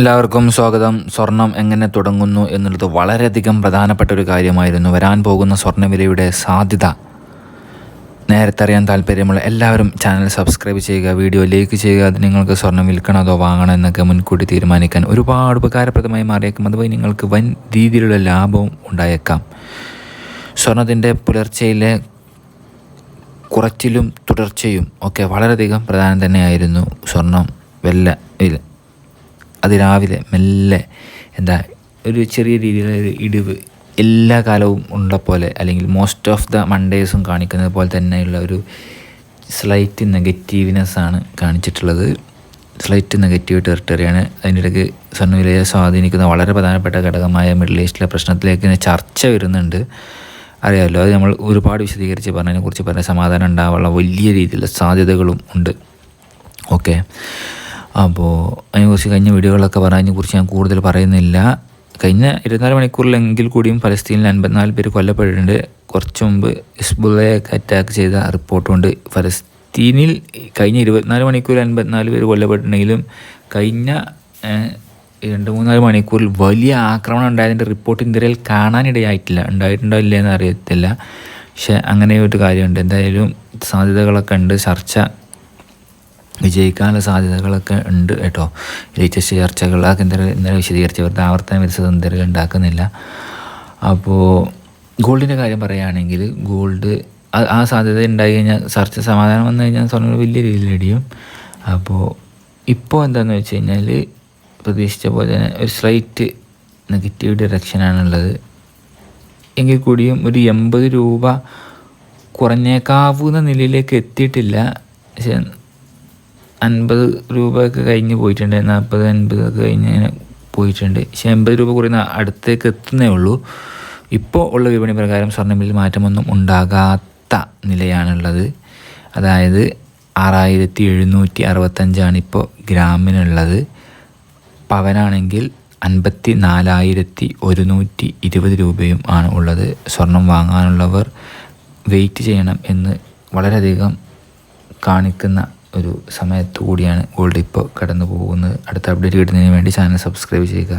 എല്ലാവർക്കും സ്വാഗതം. സ്വർണം എങ്ങനെ തുടങ്ങുന്നു എന്നുള്ളത് വളരെയധികം പ്രധാനപ്പെട്ട ഒരു കാര്യമായിരുന്നു. വരാൻ പോകുന്ന സ്വർണവിലയുടെ സാധ്യത. നേരത്തെ അറിയാൻ താല്പര്യമുള്ള എല്ലാവരും ചാനൽ സബ്സ്ക്രൈബ് ചെയ്യുക വീഡിയോ ലൈക്ക് ചെയ്യുക. അത് നിങ്ങൾക്ക് സ്വർണം വിൽക്കണം അതോ വാങ്ങണം എന്നൊക്കെ മുൻകൂട്ടി തീരുമാനിക്കാൻ ഒരുപാട് ഉപകാരപ്രദമായി മാറിയേക്കും. അതുവഴി നിങ്ങൾക്ക് വൻ രീതിയിലുള്ള ലാഭവും ഉണ്ടായേക്കാം. സ്വർണത്തിന്റെ പുലർച്ചയിലെ കുറച്ചിലും തുടർച്ചയും ഒക്കെ വളരെയധികം പ്രധാനം തന്നെയായിരുന്നു സ്വർണം വെല്ല ഇല്ല അത് രാവിലെ മെല്ലെ എന്താ ഒരു ചെറിയ രീതിയിലുള്ള ഇടിവ് എല്ലാ കാലവും ഉള്ള പോലെ അല്ലെങ്കിൽ മോസ്റ്റ് ഓഫ് ദ മൺഡേസും കാണിക്കുന്നത് പോലെ തന്നെയുള്ള ഒരു സ്ലൈറ്റ് നെഗറ്റീവ്നെസ് ആണ് കാണിച്ചിട്ടുള്ളത്. സ്ലൈറ്റ് നെഗറ്റീവ് ടെറിട്ടറിയാണ് അതിനിടയ്ക്ക് സ്വർണവിലയെ സ്വാധീനിക്കുന്ന വളരെ പ്രധാനപ്പെട്ട ഘടകമായ മിഡിൽ ഈസ്റ്റിലെ പ്രശ്നത്തിലേക്ക് ചർച്ച വരുന്നുണ്ട്. അറിയാമല്ലോ അത് നമ്മൾ ഒരുപാട് വിശദീകരിച്ച് പറഞ്ഞതിനെ കുറിച്ച് പറഞ്ഞ സമാധാനം ഉണ്ടാവാനുള്ള വലിയ രീതിയിലുള്ള സാധ്യതകളും ഉണ്ട്. ഓക്കെ അപ്പോൾ അതിനെക്കുറിച്ച് കഴിഞ്ഞ വീഡിയോകളൊക്കെ പറഞ്ഞതിനെക്കുറിച്ച് ഞാൻ കൂടുതൽ പറയുന്നില്ല. കഴിഞ്ഞ ഇരുപത്തിനാല് മണിക്കൂറിലെങ്കിൽ കൂടിയും ഫലസ്തീനിൽ അൻപത്തിനാല് പേര് കൊല്ലപ്പെട്ടിട്ടുണ്ട്. കുറച്ച് മുമ്പ് ഹിസ്ബുള്ളയൊക്കെ അറ്റാക്ക് ചെയ്ത റിപ്പോർട്ടുണ്ട്. ഫലസ്തീനിൽ കഴിഞ്ഞ ഇരുപത്തിനാല് മണിക്കൂർ അൻപത്തിനാല് പേര് കൊല്ലപ്പെട്ടിട്ടുണ്ടെങ്കിലും കഴിഞ്ഞ രണ്ട് മൂന്നാൽ മണിക്കൂറിൽ വലിയ ആക്രമണം ഉണ്ടായതിന്റെ റിപ്പോർട്ട് ഇന്ത്യയിൽ കാണാനിടയായിട്ടില്ല. ഉണ്ടായിട്ടുണ്ടോ ഇല്ലേ എന്ന് അറിയത്തില്ല. പക്ഷെ അങ്ങനെ ഒരു കാര്യമുണ്ട്. എന്തായാലും സാധ്യതകളൊക്കെ ഉണ്ട്. ചർച്ച വിജയിക്കാനുള്ള സാധ്യതകളൊക്കെ ഉണ്ട് കേട്ടോ. ലേറ്റസ്റ്റ് ചർച്ചകൾ അതൊക്കെ എന്തായാലും ഇന്നലെ വിശദീകരിച്ച് വെറുതെ ആവർത്തനം വിരസത ഉണ്ടാക്കുന്നില്ല. അപ്പോൾ ഗോൾഡിന്റെ കാര്യം പറയുകയാണെങ്കിൽ ഗോൾഡ് ആ- ആ സാധ്യത ഉണ്ടായി കഴിഞ്ഞാൽ ചർച്ച സമാധാനം വന്നു കഴിഞ്ഞാൽ സ്വർണം വലിയ രീതിയിൽ ഇടിയും അപ്പോൾ ഇപ്പോൾ എന്താണെന്ന് വെച്ച് കഴിഞ്ഞാൽ പ്രതീക്ഷിച്ച പോലെ തന്നെ ഒരു സ്ലൈറ്റ് നെഗറ്റീവ് ഡയറക്ഷനാണുള്ളത് എങ്കിൽ കൂടിയും ഒരു എൺപത് രൂപ കുറഞ്ഞേക്കാവുന്ന നിലയിലേക്ക് എത്തിയിട്ടില്ല. പക്ഷെ അൻപത് രൂപയൊക്കെ കഴിഞ്ഞ് പോയിട്ടുണ്ട്. നാൽപ്പത് അൻപത് ഒക്കെ കഴിഞ്ഞ് അങ്ങനെ പോയിട്ടുണ്ട്. പക്ഷേ എൺപത് രൂപ കുറയുന്ന അടുത്തേക്ക് എത്തുന്നേ ഉള്ളൂ. ഇപ്പോൾ ഉള്ള വിപണി പ്രകാരം സ്വർണമിൽ മാറ്റമൊന്നും ഉണ്ടാകാത്ത നിലയാണുള്ളത്. അതായത് ആറായിരത്തി എഴുന്നൂറ്റി അറുപത്തഞ്ചാണ് ഇപ്പോൾ ഗ്രാമിനുള്ളത്. പവനാണെങ്കിൽ അൻപത്തി നാലായിരത്തി ഒരുന്നൂറ്റി ഇരുപത് രൂപയും ആണ് ഉള്ളത്. സ്വർണം വാങ്ങാനുള്ളവർ വെയിറ്റ് ചെയ്യണം എന്ന് വളരെയധികം കാണിക്കുന്ന ഒരു സമയത്തു കൂടിയാണ് ഗോൾഡ് ഇപ്പോൾ കടന്നു പോകുന്നത് അടുത്ത അപ്ഡേറ്റ് കിട്ടുന്നതിന് വേണ്ടി ചാനൽ സബ്സ്ക്രൈബ് ചെയ്യുക.